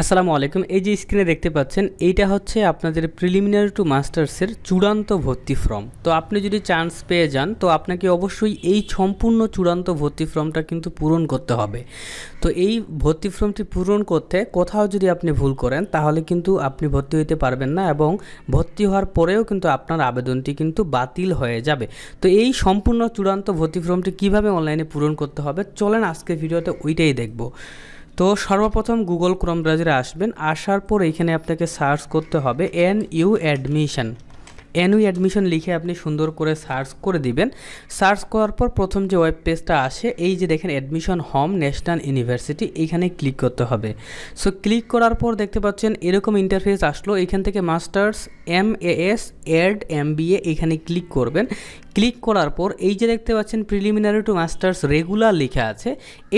আসসালামু আলাইকুম। এই যে স্ক্রিনে দেখতে পাচ্ছেন, এইটা হচ্ছে আপনাদের প্রিলিমিনারি টু মাস্টার্সের চূড়ান্ত ভর্তি ফর্ম তো আপনি যদি চান্স পেয়ে যান, তো আপনাকে অবশ্যই এই সম্পূর্ণ চূড়ান্ত ভর্তি ফর্মটা কিন্তু পূরণ করতে হবে। তো এই ভর্তি ফর্মটি পূরণ করতে কোথাও যদি আপনি ভুল করেন, তাহলে কিন্তু আপনি ভর্তি হইতে পারবেন না এবং ভর্তি হওয়ার পরেও কিন্তু আপনার আবেদনটি কিন্তু বাতিল হয়ে যাবে। তো এই সম্পূর্ণ চূড়ান্ত ভর্তি ফর্মটি কীভাবে অনলাইনে পূরণ করতে হবে, চলেন আজকের ভিডিওতে ওইটাই দেখব। তো সর্বপ্রথম গুগল ক্রোম ব্রাউজারে আসবেন, আসার পর এইখানে আপনাকে সার্চ করতে হবে N U admission. N U admission লিখে আপনি সুন্দর করে সার্চ করে দিবেন। সার্চ করার পর প্রথম যে ওয়েব পেজটা আসে, এই যে দেখেন অ্যাডমিশন হোম ন্যাশনাল ইউনিভার্সিটি এইখানে ক্লিক করতে হবে। সো ক্লিক করার পর দেখতে পাচ্ছেন এরকম ইন্টারফেস আসলো, এখান থেকে masters, M A S, Ed, M B A এখানে ক্লিক করবেন। ক্লিক করার পর এই যে দেখতে পাচ্ছেন প্রিলিমিনারি টু মাস্টার্স রেগুলার লেখা আছে,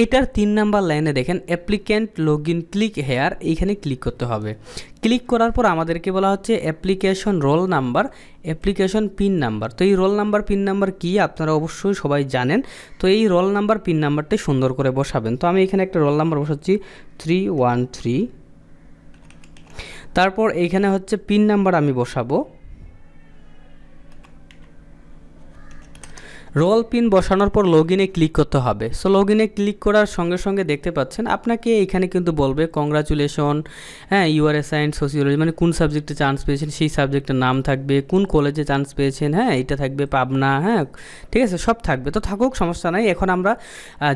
এটার তিন নাম্বার লাইনে দেখেন applicant log in click here এইখানে ক্লিক করতে হবে। ক্লিক করার পর আমাদেরকে বলা হচ্ছে application roll number application pin number তো এই রোল নাম্বার পিন নাম্বার কী আপনারা অবশ্যই সবাই জানেন। তো এই রোল নাম্বার পিন নাম্বারটাই সুন্দর করে বসাবেন। তো আমি এখানে একটা রোল নাম্বার বসাচ্ছি থ্রি ওয়ান থ্রি তারপর এইখানে হচ্ছে পিন নাম্বার আমি বসাবো। রোল পিন বসানোর পর লগ ইনে ক্লিক করতে হবে। সো লগ ইনে ক্লিক করার সঙ্গে সঙ্গে দেখতে পাচ্ছেন, আপনাকে এখানে কিন্তু বলবে কংগ্রাচুলেশন হ্যাঁ ইউ ইউআর সায়েন্স সোসিওলজি মানে কোন সাবজেক্টে চান্স পেয়েছেন, সেই সাবজেক্টের নাম থাকবে, কোন কলেজে চান্স পেয়েছেন হ্যাঁ এটা থাকবে পাবনা হ্যাঁ ঠিক আছে, সব থাকবে। তো থাকুক, সমস্যা নাই, এখন আমরা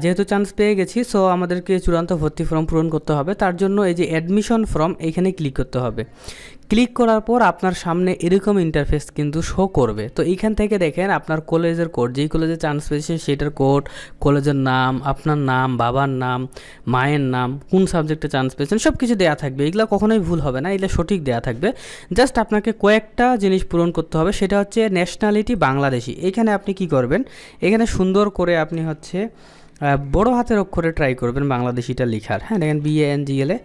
যেহেতু চান্স পেয়ে গেছি সো আমাদেরকে চূড়ান্ত ভর্তি ফর্ম পূরণ করতে হবে। তার জন্য এই যে অ্যাডমিশন ফর্ম এখানে ক্লিক করতে হবে। ক্লিক করার পর আপনার সামনে এরকম ইন্টারফেস কিন্তু শো করবে। তো এইখান থেকে দেখেন আপনার কলেজের কোড যেই কলেজে চান্স পেয়েছেন সেটার কোড কলেজের নাম, আপনার নাম, বাবার নাম, মায়ের নাম, কোন সাবজেক্টে চান্স পেয়েছেন সব কিছু দেওয়া থাকবে। এগুলো কখনোই ভুল হবে না, এগুলো সঠিক দেওয়া থাকবে। জাস্ট আপনাকে কয়েকটা জিনিস পূরণ করতে হবে, সেটা হচ্ছে ন্যাশনালিটি বাংলাদেশি। এখানে আপনি কি করবেন? এখানে সুন্দর করে আপনি হচ্ছে বড় হাতের অক্ষরে ট্রাই করবেন বাংলাদেশিটা লেখার। হ্যাঁ দেখেন বিএ এন জিএলে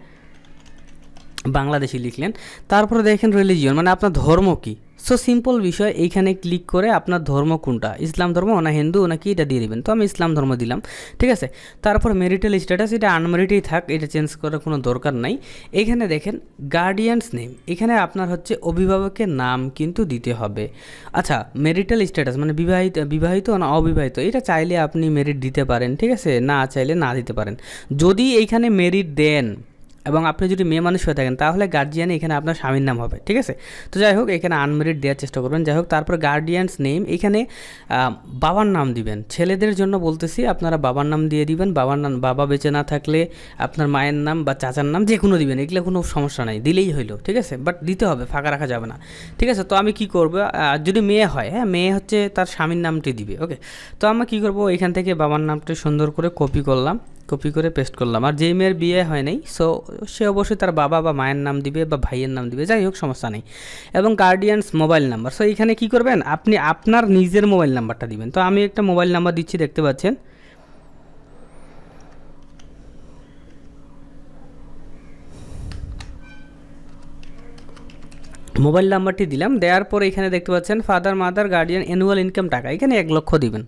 বাংলাদেশি লিখলেন, তারপরে দেখেন রিলিজিয়ন মানে আপনার ধর্ম কী? সো সিম্পল বিষয়, এইখানে ক্লিক করে আপনার ধর্ম কোনটা? ইসলাম ধর্ম না হিন্দু, নাকি এটা দিয়ে দিবেন? তো আমি ইসলাম ধর্ম দিলাম, ঠিক আছে? তারপর মেরিটাল স্ট্যাটাস এটা আনমেরিটেই থাক, এটা চেঞ্জ করার কোনো দরকার নাই। এখানে দেখেন গার্ডিয়ানস নেম এখানে আপনার হচ্ছে অভিভাবকের নাম কিন্তু দিতে হবে। আচ্ছা মেরিটাল স্ট্যাটাস মানে বিবাহিত বিবাহিত না অবিবাহিত, এটা চাইলে আপনি মেরিট দিতে পারেন, ঠিক আছে? না চাইলে না দিতে পারেন। যদি এইখানে মেরিট দেন এবং আপনি যদি মেয়ে মানুষ হয়ে থাকেন, তাহলে গার্জিয়ানে এখানে আপনার স্বামীর নাম হবে, ঠিক আছে? তো যাই হোক, এখানে আনমেরিট দেওয়ার চেষ্টা করবেন। যাই হোক, তারপর গার্ডিয়ানস নেম এখানে বাবার নাম দিবেন। ছেলেদের জন্য বলতেছি, আপনারা বাবার নাম দিয়ে দিবেন। বাবার নাম, বাবা বেঁচে না থাকলে আপনার মায়ের নাম বা চাচার নাম যে কোনো দিবেন, এগুলো কোনো সমস্যা নাই, দিলেই হইল, ঠিক আছে? বাট দিতে হবে, ফাঁকা রাখা যাবে না, ঠিক আছে? তো আমি কি করব যদি মেয়ে হয় হ্যাঁ মেয়ে হচ্ছে তার স্বামীর নামটি দিবে ওকে তো আমরা কি করব, এখান থেকে বাবার নামটি সুন্দর করে কপি করলাম। কপি করে পেস্ট করলাম। আর যেই মেয়ের বিয়ে হয় নাই সো সে অবশ্যই তার বাবা বা মায়ের নাম দিবে বা ভাইয়ের নাম দিবে, যাই হোক, সমস্যা নেই। এবং গার্ডিয়ানস মোবাইল নাম্বার সো এখানে কি করবেন? আপনি আপনার নিজের মোবাইল নাম্বারটা দিবেন। তো আমি একটা মোবাইল নাম্বার দিচ্ছি, দেখতে পাচ্ছেন? মোবাইল নাম্বারটি দিলাম, দেওয়ার পর এখানে দেখতে পাচ্ছেন father mother guardian annual income টাকা, এখানে এক লক্ষ দিবেন।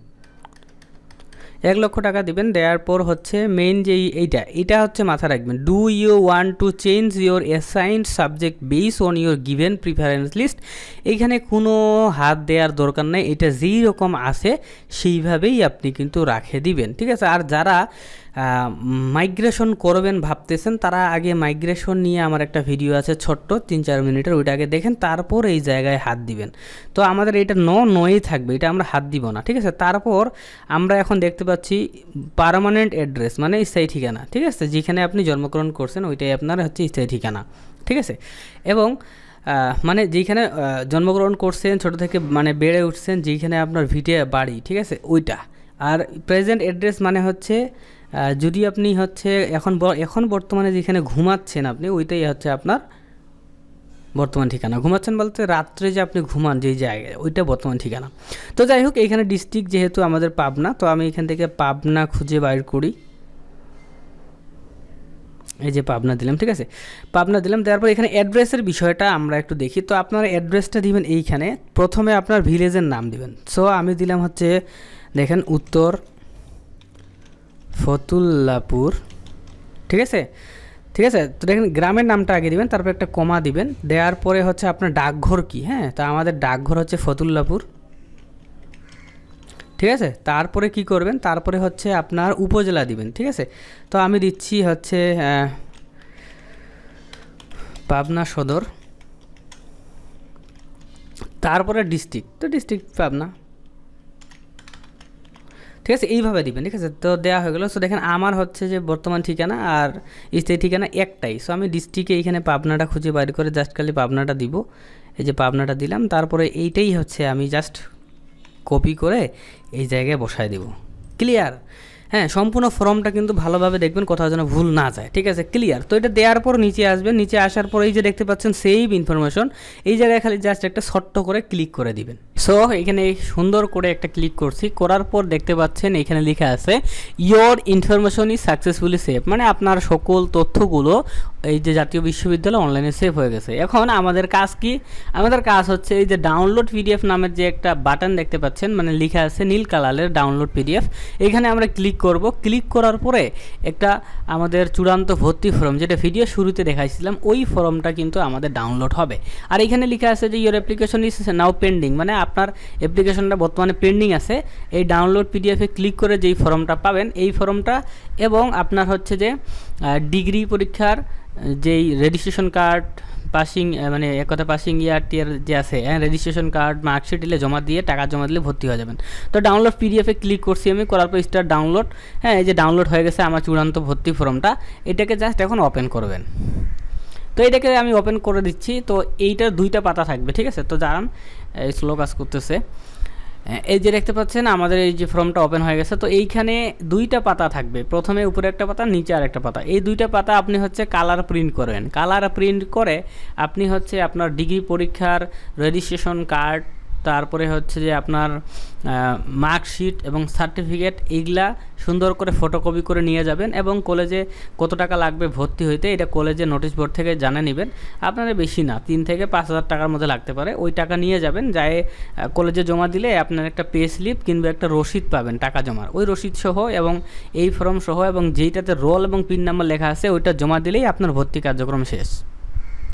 এক লক্ষ টাকা দিবেন, দেওয়ার পর হচ্ছে মেইন যে এইটা, এটা হচ্ছে মাথা রাখবেন। Do you want to change your assigned subject base on your given preference list এইখানে কোনো হাত দেওয়ার দরকার নেই, এটা যেই রকম আছে সেইভাবেই আপনি কিন্তু রাখে দিবেন, ঠিক আছে? আর যারা মাইগ্রেশন করবেন ভাবতেছেন। তারা আগে মাইগ্রেশন নিয়ে আমার একটা ভিডিও আছে ছোট্ট, তিন চার মিনিটের, ওইটা আগে দেখেন, তারপর এই জায়গায় হাত দিবেন। তো আমাদের এটা ন, নয়েই থাকবে, এটা আমরা হাত দিব না, ঠিক আছে? তারপর আমরা এখন দেখতে পাচ্ছি পার্মানেন্ট অ্যাড্রেস মানে স্থায়ী ঠিকানা, ঠিক আছে? যেখানে আপনি জন্মগ্রহণ করছেন, ওইটাই আপনার হচ্ছে স্থায়ী ঠিকানা, ঠিক আছে? এবং মানে যেখানে জন্মগ্রহণ করছেন, ছোট থেকে মানে বেড়ে উঠছেন, যেখানে আপনার ভিটে বাড়ি, ঠিক আছে? ওইটা। আর প্রেজেন্ট অ্যাড্রেস মানে হচ্ছে যদি আপনি হচ্ছে এখন এখন বর্তমানে যেখানে ঘুমাচ্ছেন আপনি, ওইটাই হচ্ছে আপনার বর্তমান ঠিকানা। ঘুমাচ্ছেন বলতে রাত্রে যে আপনি ঘুমান, যেই জায়গায়, ওইটা বর্তমান ঠিকানা। তো যাই হোক এইখানে ডিস্ট্রিক্ট যেহেতু আমাদের পাবনা, তো আমি এখান থেকে পাবনা খুঁজে বাইর করি। এই যে পাবনা দিলাম, ঠিক আছে? পাবনা দিলাম, দেওয়ার পর এখানে অ্যাড্রেসের বিষয়টা আমরা একটু দেখি। তো আপনার অ্যাড্রেসটা দিবেন এইখানে। প্রথমে আপনার ভিলেজের নাম দিবেন। সো আমি দিলাম হচ্ছে, দেখেন, উত্তর ফতুল্লাপুর। ঠিক আছে? ঠিক আছে? তো দেখেন, গ্রামের নামটা আগে দিবেন, তারপর একটা কমা দিবেন। দেওয়ার পরে হচ্ছে আপনার ডাকঘর কি হ্যাঁ? তো আমাদের ডাকঘর হচ্ছে ফতুল্লাপুর। ঠিক আছে? তারপরে কি করবেন? তারপরে হচ্ছে আপনার উপজেলা দিবেন, ঠিক আছে? তো আমি দিচ্ছি হচ্ছে পাবনা সদর। তারপরে ডিস্ট্রিক্ট। তো ডিস্ট্রিক্ট পাবনা। ঠিক আছে? এইভাবে দিবেন, ঠিক আছে? তো দেওয়া হয়ে গেলো। সো দেখেন, আমার হচ্ছে যে বর্তমান ঠিকানা আর স্থায়ী ঠিকানা একটাই। সো আমি ডিস্ট্রিক্টে এইখানে পাবনাটা খুঁজে বাইর করে জাস্ট খালি পাবনাটা দিব। এই যে পাবনাটা দিলাম, তারপরে এইটাই হচ্ছে আমি জাস্ট কপি করে এই জায়গায় বসায় দেব। ক্লিয়ার হ্যাঁ সম্পূর্ণ ফর্মটা কিন্তু ভালোভাবে দেখবেন, কোথাও যেন ভুল না যায়। ঠিক আছে? ক্লিয়ার তো এটা দেওয়ার পর নিচে আসবেন। নিচে আসার পর এই যে দেখতে পাচ্ছেন সেভ ইনফরমেশন এই জায়গায় খালি জাস্ট একটা ছোট্ট করে ক্লিক করে দিবেন। সো এখানে সুন্দর করে একটা ক্লিক করছি। করার পর দেখতে পাচ্ছেন এখানে লেখা আছে your information is successfully save মানে আপনার সকল তথ্যগুলো এই যে জাতীয় বিশ্ববিদ্যালয় অনলাইনে সেভ হয়ে গেছে। এখন আমাদের কাজ কি? আমাদের কাজ হচ্ছে এই যে ডাউনলোড পিডিএফ নামের যে একটা বাটন দেখতে পাচ্ছেন মানে লেখা আছে নীল কালারের ডাউনলোড পিডিএফ এখানে আমরা ক্লিক করব। ক্লিক করার পরে একটা আমাদের চূড়ান্ত ভর্তি ফর্ম যেটা ভিডিও শুরুতে দেখাইছিলাম, ওই ফর্মটা কিন্তু আমাদের ডাউনলোড হবে। আর এখানে লেখা আছে যে your application is now pending মানে আপনার অ্যাপ্লিকেশনটা বর্তমানে পেন্ডিং আছে, এই ডাউনলোড পিডিএফে ক্লিক করে যেই ফর্মটা পাবেন, এই ফর্মটা এবং আপনার হচ্ছে যে ডিগ্রি পরীক্ষার যেই রেজিস্ট্রেশন কার্ড পাসিং মানে এক কথা পাসিং ইয়ার টিয়ার যে আছে হ্যাঁ রেজিস্ট্রেশন কার্ড মার্কশিট দিলে জমা দিয়ে, টাকা জমা দিলে ভর্তি হয়ে যাবেন। তো ডাউনলোড পিডিএফে ক্লিক করছি আমি, করার পর স্টার ডাউনলোড হ্যাঁ এই যে ডাউনলোড হয়ে গেছে আমার চূড়ান্ত ভর্তি ফর্মটা, এটাকে জাস্ট এখন ওপেন করবেন। তো এটাকে আমি ওপেন করে দিচ্ছি। তো এইটার দুইটা পাতা থাকবে, ঠিক আছে? তো জানান, এই স্লো কাজ করতেছে। এই যে দেখতে পাচ্ছেন, আমাদের এই যে ফর্মটা ওপেন হয়ে গেছে। তো এইখানে দুইটা পাতা থাকবে। প্রথমে উপরে একটা পাতা, নিচে আর একটা পাতা। এই দুইটা পাতা আপনি হচ্ছে কালার প্রিন্ট করেন। কালার প্রিন্ট করে আপনি হচ্ছে আপনার ডিগ্রি পরীক্ষার রেজিস্ট্রেশন কার্ড তারপরে হচ্ছে যে আপনার মার্কশিট এবং সার্টিফিকেট এইগুলা সুন্দর করে ফটোকপি করে নিয়ে যাবেন এবং কলেজে কত টাকা লাগবে ভর্তি হইতে এটা কলেজে নোটিশ বোর্ড থেকে জানা নেবেন। আপনারা বেশি না, তিন থেকে পাঁচ হাজার টাকার মধ্যে লাগতে পারে। ওই টাকা নিয়ে যাবেন, যায় কলেজে জমা দিলে আপনার একটা পে স্লিপ কিংবা একটা রসিদ পাবেন টাকা জমার। ওই রসিদ সহ এবং এই ফর্ম সহ এবং যেইটাতে রোল এবং পিন নাম্বার লেখা আছে, ওইটা জমা দিলেই আপনার ভর্তি কার্যক্রম শেষ।